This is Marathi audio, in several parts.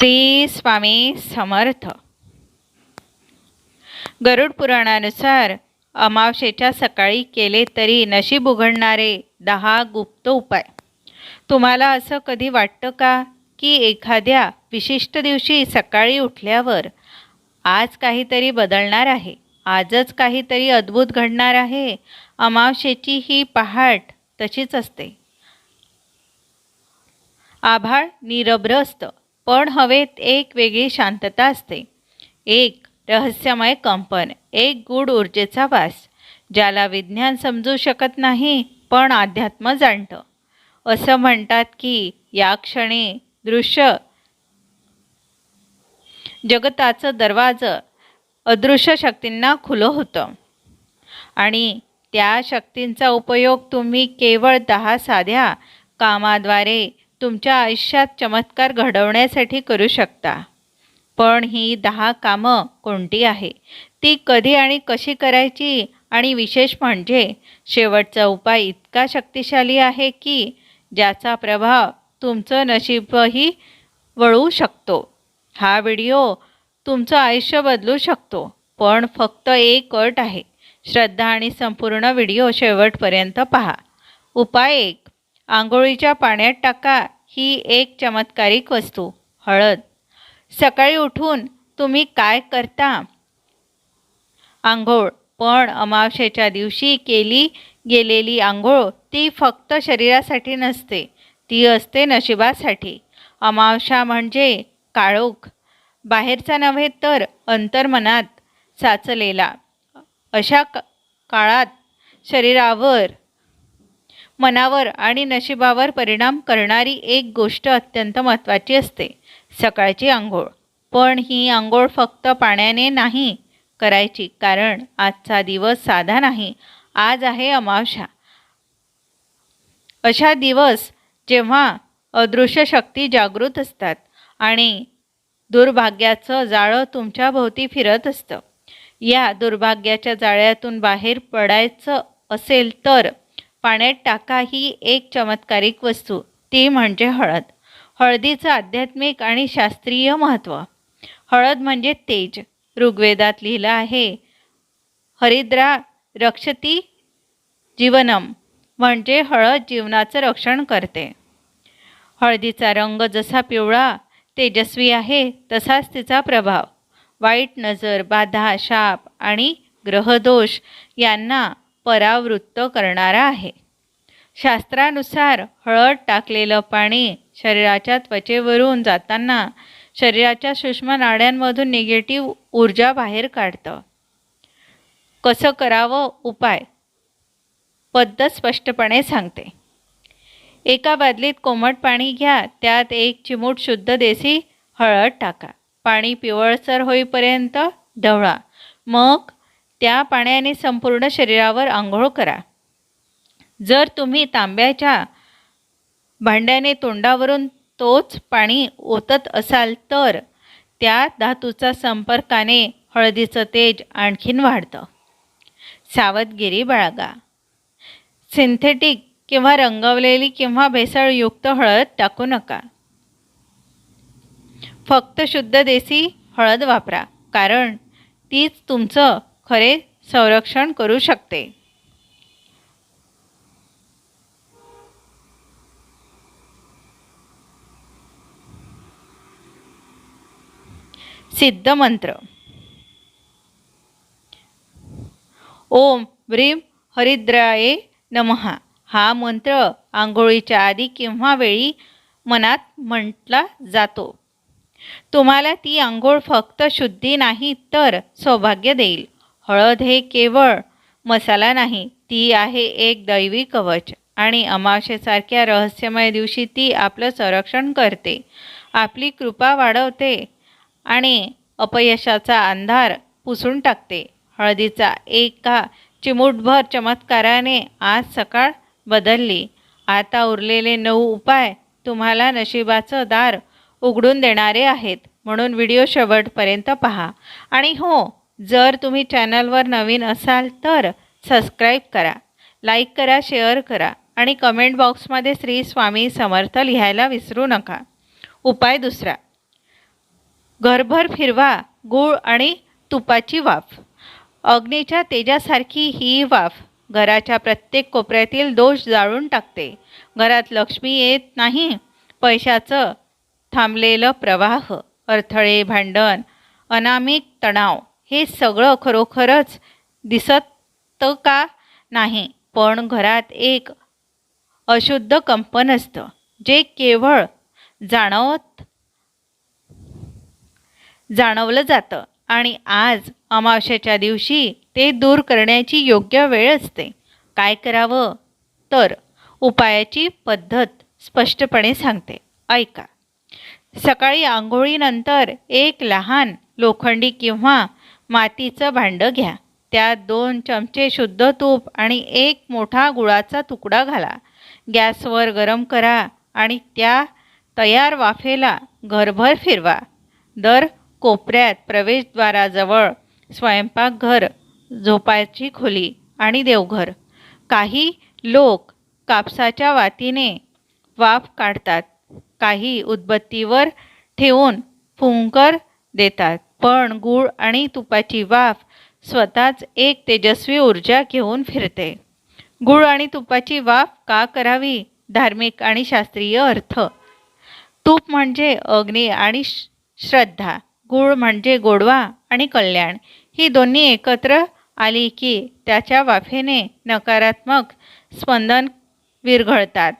श्री स्वामी समर्थ. गरुड पुराणानुसार अमावशेच्या सकाळी केले तरी नशीब उघडणारे दहा गुप्त उपाय. तुम्हाला असं कधी वाटतं का की एखाद्या विशिष्ट दिवशी सकाळी उठल्यावर आज काहीतरी बदलणार आहे आजच काहीतरी अद्भुत घडणार आहे अमावशेची ही पहाट तशीच असते. आभाळ निरभ्र असतं. पण हवेत एक वेगळी शांतता असते. एक रहस्यमय कंपन एक गूढ ऊर्जेचा वास ज्याला विज्ञान समजू शकत नाही पण अध्यात्म जाणतं. असं म्हणतात की या क्षणी दृश्य जगताचं दरवाजं अदृश्य शक्तींना खुलं होतं. आणि त्या शक्तींचा उपयोग तुम्ही केवळ दहा साध्या कामाद्वारे तुमच्या आयुष्यात चमत्कार घडवण्यासाठी करू शकता. पण ही दहा कामं कोणती आहे? ती कधी आणि कशी करायची? आणि विशेष म्हणजे शेवटचा उपाय इतका शक्तिशाली आहे की ज्याचा प्रभाव तुमचं नशीबही वळू शकतो. हा व्हिडिओ तुमचं आयुष्य बदलू शकतो पण फक्त एक अट आहे. श्रद्धा आणि संपूर्ण व्हिडिओ शेवटपर्यंत पहा. उपाय एक. आंघोळीच्या पाण्यात टाका ही एक चमत्कारिक वस्तू हळद. सकाळी उठून तुम्ही काय करता? आंघोळ. पण अमावस्येच्या दिवशी केली गेलेली आंघोळ ती फक्त शरीरासाठी नसते ती असते नशिबासाठी. अमावस्या म्हणजे काळोख. बाहेरचा नव्हे तर अंतर्मनात साचलेला. अशा क काळात शरीरावर मनावर आणि नशिबावर परिणाम करणारी एक गोष्ट अत्यंत महत्त्वाची असते सकाळची आंघोळ. पण ही आंघोळ फक्त पाण्याने नाही करायची कारण आजचा दिवस साधा नाही आज आहे अमावस्या. अशा दिवस जेव्हा अदृश्य शक्ती जागृत असतात आणि दुर्भाग्याचं जाळं तुमच्या भोवती फिरत असतं. या दुर्भाग्याच्या जाळ्यातून बाहेर पडायचं असेल तर पाण्यात टाका ही एक चमत्कारिक वस्तू. ती म्हणजे हळद. हळदीचं आध्यात्मिक आणि शास्त्रीय महत्त्व. हळद म्हणजे तेज. ऋग्वेदात लिहिलं आहे हरिद्रा रक्षती जीवनम म्हणजे हळद जीवनाचं रक्षण करते. हळदीचा रंग जसा पिवळा तेजस्वी आहे तसाच तिचा प्रभाव. वाईट नजर बाधा शाप आणि ग्रहदोष यांना परावृत्त करणारा आहे. शास्त्रानुसार हळद टाकलेलं पाणी शरीराच्या त्वचेवरून जाताना शरीराच्या सूक्ष्म नाड्यांमधून निगेटिव्ह ऊर्जा बाहेर काढतं. कसं करावं? उपाय. पद्धत स्पष्टपणे सांगते. एका बादलीत कोमट पाणी घ्या त्यात एक चिमूट शुद्ध देसी हळद टाका. पाणी पिवळसर होईपर्यंत ढवळा. मग त्या पाण्याने संपूर्ण शरीरावर आंघोळ करा. जर तुम्ही तांब्याच्या भांड्याने तोंडावरून तोच पाणी ओतत असाल तर त्या धातूचा संपर्काने हळदीचं तेज आणखीन वाढतं. सावधगिरी बाळगा. सिंथेटिक किंवा रंगवलेली किंवा भेसळयुक्त हळद टाकू नका. फक्त शुद्ध देसी हळद वापरा कारण तीच तुमचं खरे संरक्षण करू शकते. सिद्ध मंत्र. ओम ब्रीम हरिद्राये नमहा हा मंत्र आंघोळीच्या आधी किंवा वेळी मनात म्हटला जातो. तुम्हाला ती आंघोळ फक्त शुद्धी नाही तर सौभाग्य देईल. हळद हे केवळ मसाला नाही ती आहे एक दैवी कवच आणि अमावशेसारख्या रहस्यमय दिवशी ती आपलं संरक्षण करते. आपली कृपा वाढवते आणि अपयशाचा अंधार पुसून टाकते. हळदीचा एका चिमूटभर चमत्काराने आज सकाळ बदलली. आता उरलेले नऊ उपाय तुम्हाला नशिबाचं दार उघडून देणारे आहेत. म्हणून व्हिडिओ शेवटपर्यंत पहा. आणि हो जर तुम्ही चॅनलवर नवीन असाल तर सबस्क्राईब करा लाईक करा शेअर करा आणि कमेंट बॉक्समध्ये श्री स्वामी समर्थ लिहायला विसरू नका. उपाय दुसरा घरभर फिरवा गूळ आणि तुपाची वाफ. अग्नीच्या तेजासारखी ही वाफ घराच्या प्रत्येक कोपऱ्यातील दोष जाळून टाकते. घरात लक्ष्मी येत नाही पैशाचं थांबलेलं प्रवाह अडथळे भांडण अनामिक तणाव. हे सगळं खरोखरच दिसत का नाही? पण घरात एक अशुद्ध कंपन असतं जे केवळ जाणवत जाणवलं जातं. आणि आज अमावस्याच्या दिवशी ते दूर करण्याची योग्य वेळ असते. काय करावं? तर उपायाची पद्धत स्पष्टपणे सांगते. ऐका. सकाळी आंघोळीनंतर एक लहान लोखंडी किंवा मातीचं भांडं घ्या. त्यात दोन चमचे शुद्ध तूप आणि एक मोठा गुळाचा तुकडा घाला. गॅसवर गरम करा आणि त्या तयार वाफेला घरभर फिरवा. दर कोपऱ्यात प्रवेशद्वाराजवळ स्वयंपाकघर झोपायची खोली आणि देवघर. काही लोक कापसाच्या वातीने वाफ काढतात. काही उदबत्तीवर ठेवून फुंकर देतात. पण गूळ आणि तुपाची वाफ स्वतःच एक तेजस्वी ऊर्जा घेऊन फिरते. गूळ आणि तुपाची वाफ का करावी? धार्मिक आणि शास्त्रीय अर्थ. तूप म्हणजे अग्नी आणि श्रद्धा. गूळ म्हणजे गोडवा आणि कल्याण. ही दोन्ही एकत्र आली की त्याच्या वाफेने नकारात्मक स्पंदन विरघळतात.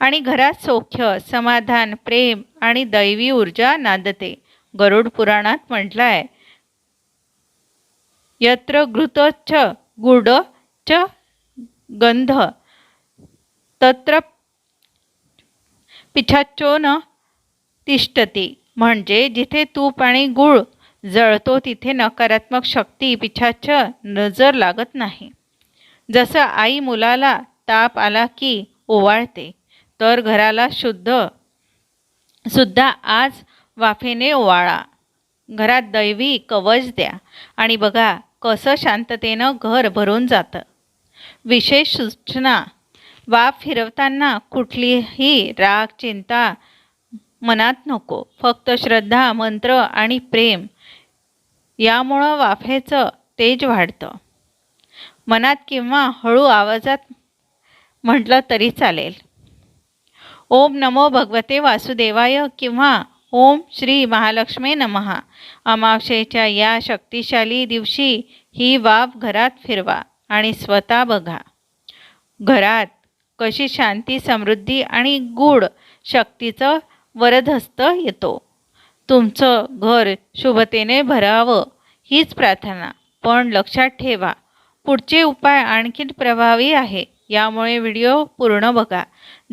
आणि घरात सौख्य समाधान प्रेम आणि दैवी ऊर्जा नांदते. गरुड पुराणात म्हटलं आहे. यत्र घृतच्छ गुड च गंध तत्र पिछाच्चो न तिष्ठती. म्हणजे जिथे तूप आणि गूळ जळतो तिथे नकारात्मक शक्ती पिछाच नजर लागत नाही. जसं आई मुलाला ताप आला की ओवाळते तर घराला शुद्ध सुद्धा आज वाफेने ओवाळा. घरात दैवी कवच द्या. आणि बघा कसं शांततेनं घर भरून जातं. विशेष सूचना. वाफ फिरवताना कुठलीही राग चिंता मनात नको. फक्त श्रद्धा मंत्र आणि प्रेम. यामुळं वाफेचं तेज वाढतं. मनात किंवा हळू आवाजात म्हटलं तरी चालेल. ओम नमो भगवते वासुदेवाय किंवा ओम श्री महालक्ष्मी नमहा अमावशेच्या या शक्तिशाली दिवशी ही वाफ घरात फिरवा आणि स्वतः बघा. घरात कशी शांती समृद्धी आणि गूढ शक्तीचं वरदहस्त येतो. तुमचं घर शुभतेने भरावं हीच प्रार्थना. पण लक्षात ठेवा पुढचे उपाय आणखीन प्रभावी आहे. यामुळे व्हिडिओ पूर्ण बघा.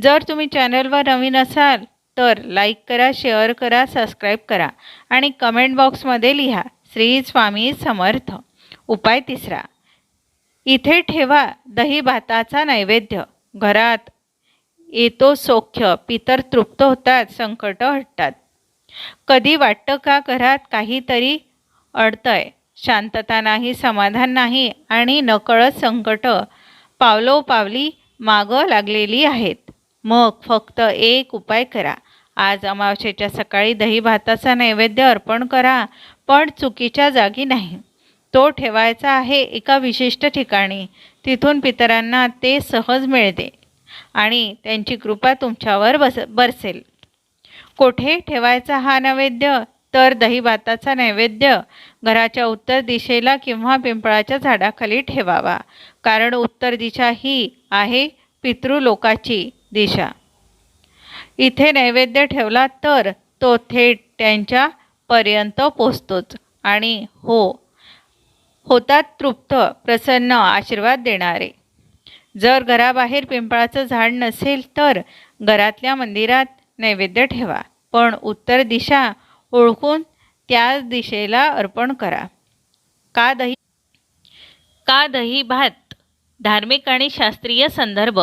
जर तुम्ही चॅनलवर नवीन असाल तर लाईक करा शेअर करा सबस्क्राईब करा आणि कमेंट बॉक्समध्ये लिहा श्री स्वामी समर्थ. उपाय तिसरा इथे ठेवा दही भाताचा नैवेद्य. घरात येतो सौख्य पितर तृप्त होतात संकट हटतात. कधी वाटतं का घरात काहीतरी अडतंय? शांतता नाही समाधान नाही आणि नकळत संकट पावलोपावली मागं लागलेली आहेत. मग फक्त एक उपाय करा. आज अमावस्येच्या सकाळी दही भाताचा नैवेद्य अर्पण करा पण चुकीच्या जागी नाही. तो ठेवायचा आहे एका विशिष्ट ठिकाणी. तिथून पितरांना ते सहज मिळते आणि त्यांची कृपा तुमच्यावर बस बरसेल. कोठे ठेवायचा हा नैवेद्य? तर दही भाताचा नैवेद्य. घराच्या उत्तर दिशेला किंवा पिंपळाच्या झाडाखाली ठेवावा. कारण उत्तर दिशा ही आहे पितृलोकाची दिशा. इथे नैवेद्य ठेवला तर तो थेट त्यांच्यापर्यंत पोचतोच. आणि हो होतात तृप्त प्रसन्न आशीर्वाद देणारे. जर घराबाहेर पिंपळाचं झाड नसेल तर घरातल्या मंदिरात नैवेद्य ठेवा. पण उत्तर दिशा ओळखून त्याच दिशेला अर्पण करा. का दही का दही भात? धार्मिक आणि शास्त्रीय संदर्भ.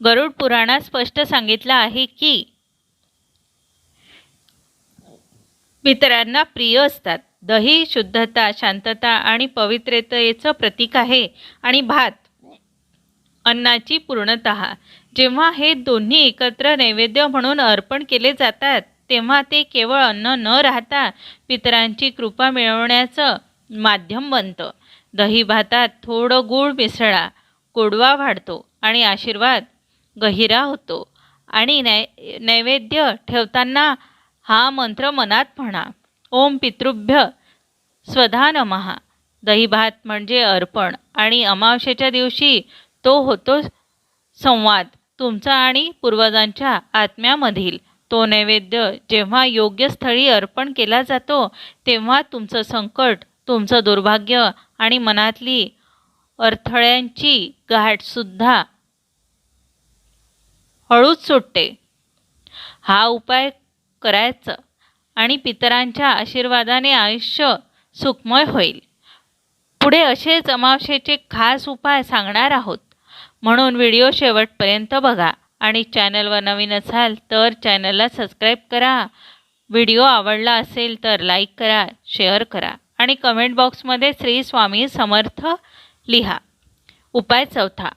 गरुड पुराणात स्पष्ट सांगितलं आहे की पितरांना प्रिय असतात. दही शुद्धता शांतता आणि पवित्रतेचं प्रतीक आहे. आणि भात अन्नाची पूर्णत. जेव्हा हे दोन्ही एकत्र नैवेद्य म्हणून अर्पण केले जातात तेव्हा ते केवळ अन्न न राहता पितरांची कृपा मिळवण्याचं माध्यम बनतं. दही भातात थोडं गूळ मिसळा गोडवा वाढतो आणि आशीर्वाद गहिरा होतो. आणि नै नैवेद्य ठेवताना हा मंत्र मनात म्हणा. ओम पितृभ्य स्वधा नमहा दहीभात म्हणजे अर्पण आणि अमावस्येच्या दिवशी तो होतो संवाद. तुमचा आणि पूर्वजांच्या आत्म्यामधील तो नैवेद्य जेव्हा योग्य स्थळी अर्पण केला जातो तेव्हा तुमचं संकट तुमचं दुर्भाग्य आणि मनातली अडथळ्यांची गाठसुद्धा हळूच सुटते. हा उपाय करायचं आणि पितरांच्या आशीर्वादाने आयुष्य सुखमय होईल. पुढे असेच अमावशेचे खास उपाय सांगणार आहोत. म्हणून व्हिडिओ शेवटपर्यंत बघा आणि चॅनलवर नवीन असाल तर चॅनलला सबस्क्राईब करा. व्हिडिओ आवडला असेल तर लाईक करा शेअर करा आणि कमेंट बॉक्समध्ये श्री स्वामी समर्थ लिहा. उपाय चौथा.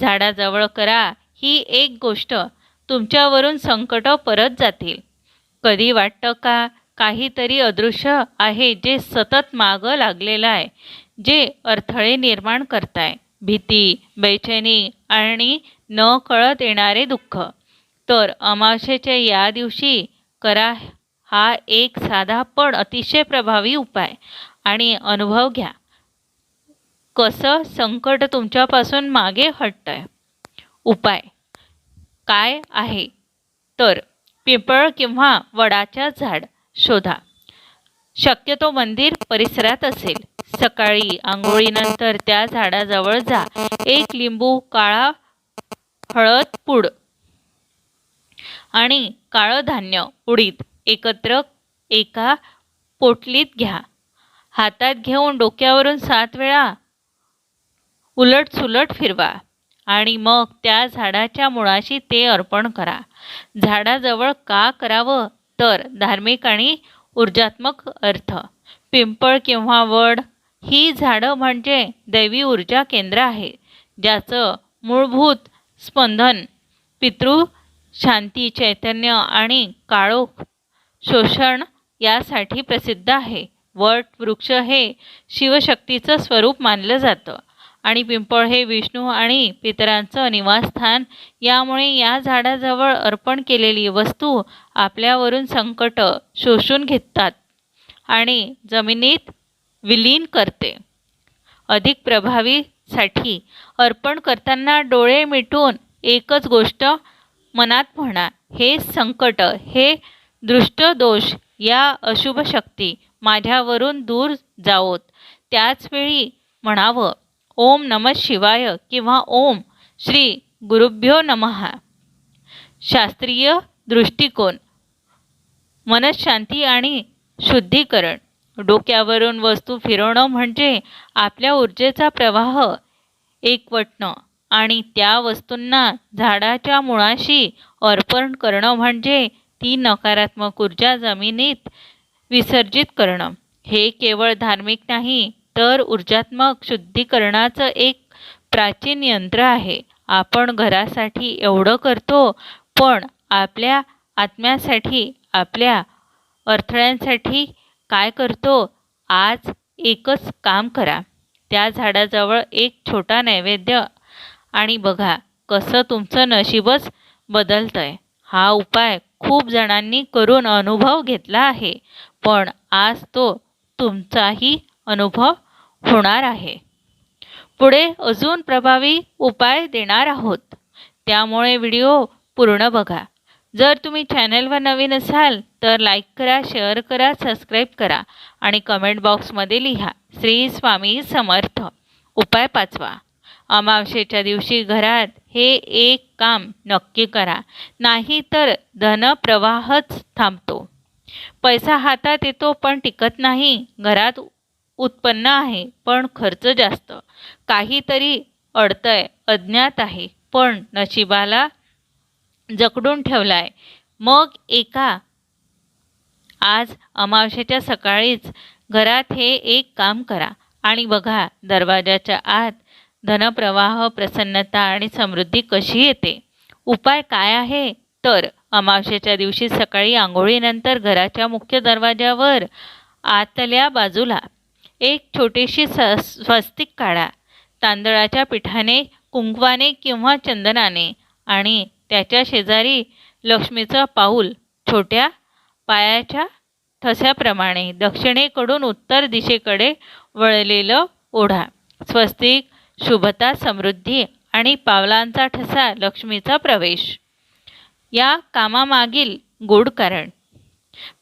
झाडाजवळ करा. ही एक गोष्ट तुमच्यावरून संकट परत जातील. कधी वाटतं का? काहीतरी अदृश्य आहे जे सतत मागं लागलेलं आहे जे अडथळे निर्माण करताय. भीती बेचैनी आणि न कळत येणारे दुःख. तर अमावस्येच्या या दिवशी करा हा एक साधा पण अतिशय प्रभावी उपाय आणि अनुभव घ्या. कसं संकट तुमच्यापासून मागे हटतंय? उपाय. काय आहे? तर पिंपळ किंवा वडाच्या झाड शोधा. शक्यतो मंदिर परिसरात असेल. सकाळी आंघोळीनंतर त्या झाडाजवळ जा. एक लिंबू काळा हळद पूड आणि काळं धान्य उडीद एकत्र एका पोटलीत घ्या. हातात घेऊन डोक्यावरून सात वेळा उलट सुलट फिरवा. आणि मग त्या झाडाच्या मुळाशी ते अर्पण करा. झाडाजवळ का करावं? तर धार्मिक आणि ऊर्जात्मक अर्थ. पिंपळ किंवा वड ही झाडं म्हणजे दैवी ऊर्जा केंद्र आहे ज्याचं मूलभूत स्पंदन पितृ शांती चैतन्य आणि काळोख शोषण यासाठी प्रसिद्ध आहे. वट वृक्ष हे शिवशक्तीचं स्वरूप मानलं जातं. आणि पिंपळ हे विष्णू आणि पितरांचं निवासस्थान. यामुळे या झाडाजवळ अर्पण केलेली वस्तू आपल्यावरून संकट शोषून घेतात आणि जमिनीत विलीन करते. अधिक प्रभावीसाठी अर्पण करताना डोळे मिटून एकच गोष्ट मनात म्हणा हे संकट हे दृष्टदोष या अशुभ शक्ती माझ्यावरून दूर जावोत. त्याचवेळी म्हणावं ओम नम शिवाय किंवा ओम श्री गुरुभ्यो नमहा शास्त्रीय दृष्टिकोन. मनशांती आणि शुद्धीकरण. डोक्यावरून वस्तू फिरवणं म्हणजे आपल्या ऊर्जेचा प्रवाह एकवटणं आणि त्या वस्तूंना झाडाच्या मुळाशी अर्पण करणं म्हणजे ती नकारात्मक ऊर्जा जमिनीत विसर्जित करणं. हे केवळ धार्मिक नाही तर ऊर्जात्मक शुद्धीकरणाचं एक प्राचीन यंत्र आहे. आपण घरासाठी एवढं करतो पण आपल्या आत्म्यासाठी आपल्या अडथळ्यांसाठी काय करतो आज एकच काम करा. त्या झाडाजवळ एक छोटा नैवेद्य आणि बघा कसं तुमचं नशीबच बदलतं आहे हा उपाय खूप जणांनी करून अनुभव घेतला आहे पण आज तो तुमचाही अनुभव होणार आहे. पुढे अजून प्रभावी उपाय देणार आहोत. त्यामुळे व्हिडिओ पूर्ण बघा. जर तुम्ही चॅनलवर नवीन असाल तर लाईक करा शेअर करा सबस्क्राईब करा आणि कमेंट बॉक्समध्ये लिहा श्री स्वामी समर्थ. उपाय पाचवा. अमावशेच्या दिवशी घरात हे एक काम नक्की करा. नाही तर धनप्रवाहच थांबतो. पैसा हातात येतो पण टिकत नाही. घरात उत्पन्न आहे पण खर्च जास्त. काहीतरी अडतंय अज्ञात आहे पण नशिबाला जकडून ठेवला आहे मग एका आज अमावश्याच्या सकाळीच घरात हे एक काम करा. आणि बघा दरवाजाच्या आत धनप्रवाह प्रसन्नता आणि समृद्धी कशी येते. उपाय काय आहे? तर अमावश्याच्या दिवशी सकाळी आंघोळीनंतर घराच्या मुख्य दरवाजावर आतल्या बाजूला एक छोटीशी स स्वस्तिक काढा. तांदळाच्या पिठाने कुंकवाने किंवा चंदनाने आणि त्याच्या शेजारी लक्ष्मीचं पाऊल छोट्या पायाच्या ठस्याप्रमाणे दक्षिणेकडून उत्तर दिशेकडे वळलेलं ओढा. स्वस्तिक शुभता समृद्धी आणि पावलांचा ठसा लक्ष्मीचा प्रवेश. या कामामागील गूढ कारण.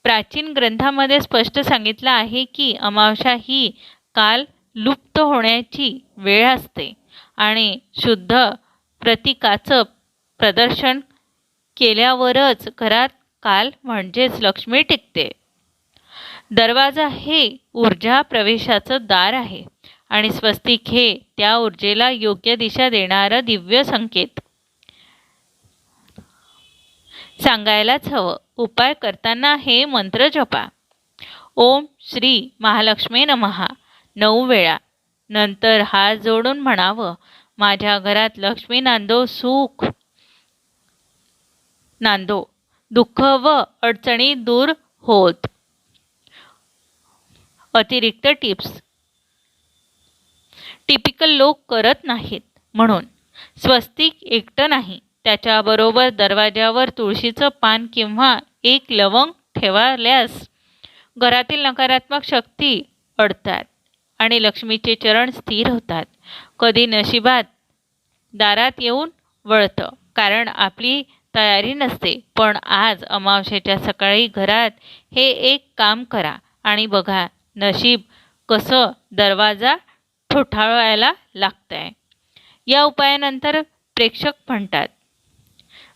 प्राचीन ग्रंथामध्ये स्पष्ट सांगितलं आहे की अमावस्या ही काल लुप्त होण्याची वेळ असते आणि शुद्ध प्रतीकाचं प्रदर्शन केल्यावरच घरात काल म्हणजेच लक्ष्मी टिकते. दरवाजा हे ऊर्जा प्रवेशाचं दार आहे आणि स्वस्तिक हे त्या ऊर्जेला योग्य दिशा देणारं दिव्य संकेत. सांगायलाच हवं. उपाय करताना हे मंत्र जपा. ओम श्री महालक्ष्मी नमहा नऊ वेळा. नंतर हात जोडून म्हणावं माझ्या घरात लक्ष्मी नांदो सुख. नांदो दुःख व अडचणी दूर होत. अतिरिक्त टिप्स. टिपिकल लोक करत नाहीत. म्हणून स्वस्तिक एकटं नाही. त्याच्याबरोबर दरवाजावर तुळशीचं पान किंवा एक लवंग ठेवाल्यास घरातील नकारात्मक शक्ती अडतात आणि लक्ष्मीचे चरण स्थिर होतात. कधी नशिबात दारात येऊन वळतं. कारण आपली तयारी नसते. पण आज अमावस्येच्या सकाळी घरात हे एक काम करा आणि बघा नशीब कसं दरवाजा ठोठाळायला लागतं आहे या उपायानंतर प्रेक्षक म्हणतात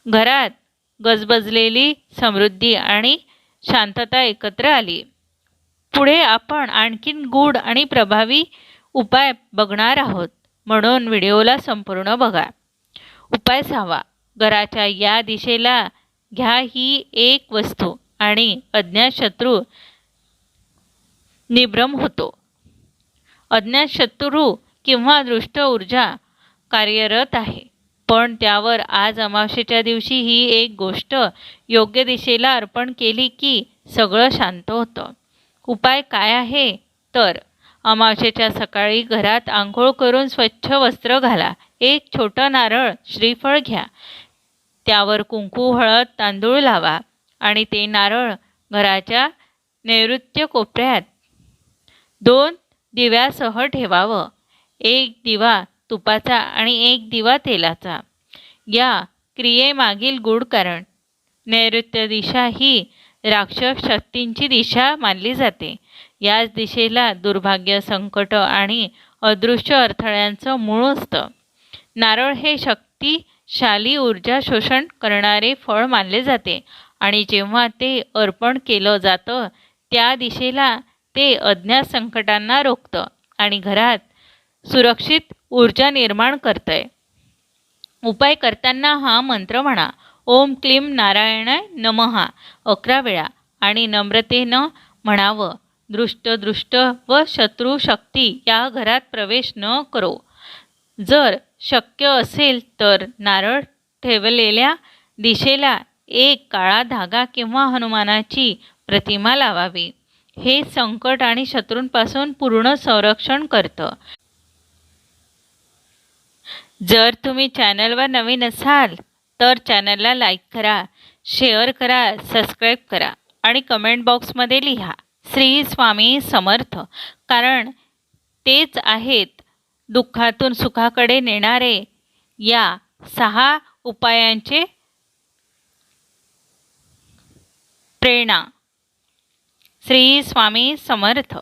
घरात गजबजलेली समृद्धी आणि शांतता एकत्र आली. पुढे आपण आणखीन गूढ आणि प्रभावी उपाय बघणार आहोत. म्हणून व्हिडिओला संपूर्ण बघा. उपाय सहावा. घराच्या या दिशेला घ्या ही एक वस्तू आणि अज्ञात शत्रू निभ्रम होतो. अज्ञात शत्रू किंवा दृष्ट ऊर्जा कार्यरत आहे. पण त्यावर आज अमावस्येच्या दिवशी ही एक गोष्ट योग्य दिशेला अर्पण केली की सगळं शांत होतं. उपाय काय आहे? तर अमावस्येच्या सकाळी घरात आंघोळ करून स्वच्छ वस्त्र घाला. एक छोटं नारळ श्रीफळ घ्या. त्यावर कुंकू हळद तांदूळ लावा आणि ते नारळ घराच्या नैऋत्य कोपऱ्यात. दोन दिव्यासह ठेवावं. एक दिवा तुपाचा आणि एक दिवा तेलाचा. या क्रियेमागील गूढ कारण नैऋत्य दिशा ही राक्षस शक्तींची दिशा मानली जाते. याच दिशेला दुर्भाग्य संकट आणि अदृश्य अडथळ्यांचं मूळ असतं. नारळ हे शक्तिशाली ऊर्जा शोषण करणारे फळ मानले जाते आणि जेव्हा ते अर्पण केलं जातं त्या दिशेला ते अज्ञात संकटांना रोखतं आणि घरात सुरक्षित ऊर्जा निर्माण करतंय. उपाय करताना हा मंत्र म्हणा ओम क्लीम नारायणाय नमहा अकरा वेळा आणि नम्रतेनं म्हणावं दृष्ट दृष्ट व शत्रू शक्ती या घरात प्रवेश न करो. जर शक्य असेल तर नारळ ठेवलेल्या दिशेला एक काळा धागा किंवा हनुमानाची प्रतिमा लावावी. हे संकट आणि शत्रूंपासून पूर्ण संरक्षण करतं. जर तुम्ही चॅनलवर नवीन असाल तर चॅनलला लाईक करा शेअर करा सबस्क्राईब करा आणि कमेंट बॉक्समध्ये लिहा श्री स्वामी समर्थ. कारण तेच आहेत दुःखातून सुखाकडे नेणारे या सहा उपायांचे प्रेरणा. श्री स्वामी समर्थ.